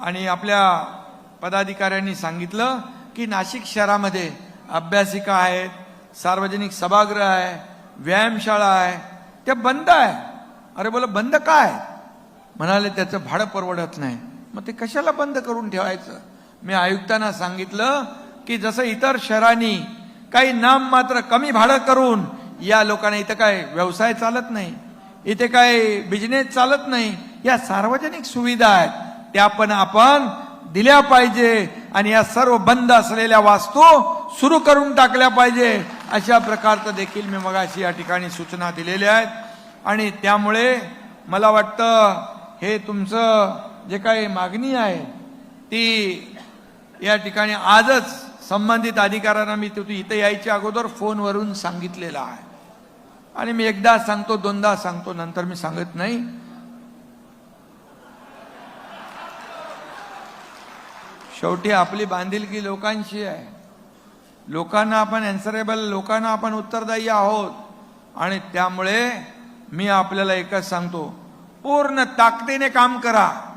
आणि आपल्या पदाधिकाऱ्यांनी सांगितलं की नाशिक शहरामध्ये अभ्यासिका आहेत सार्वजनिक सभागृह आहे व्यायामशाळा आहे त्या बंद आहे. अरे बोला बंद काय म्हणाले त्याचं भाडं परवडत नाही. मग ते कशाला बंद करून ठेवायचं? मी आयुक्तांना सांगितलं की जसं इतर शहरांनी काही नाम मात्र कमी भाडं करून या लोकांना इथं काय व्यवसाय चालत नाही इथे काय बिझनेस चालत नाही या सार्वजनिक सुविधा आहेत. त्या पण आपण दिल्या पाहिजे आणि या सर्व बंद असलेल्या वास्तू सुरू करून टाकल्या पाहिजे. अशा प्रकारचं देखील मी मगाशी या ठिकाणी सूचना दिलेल्या आहेत. आणि त्यामुळे मला वाटतं हे तुमचं जे काही मागणी आहे ती या ठिकाणी आजच संबंधित अधिकाऱ्यांना मी तिथून इथं यायच्या अगोदर फोनवरून सांगितलेलं आहे. आणि मी एकदा सांगतो दोनदा सांगतो नंतर मी सांगत नाही. शेवटी आपली बांधिलकी लोकांशी आहे. लोकांना आपण अँसरेबल लोकांना आपण उत्तरदायी आहोत. आणि त्यामुळे मी आपल्याला एकच सांगतो पूर्ण ताकदीने काम करा.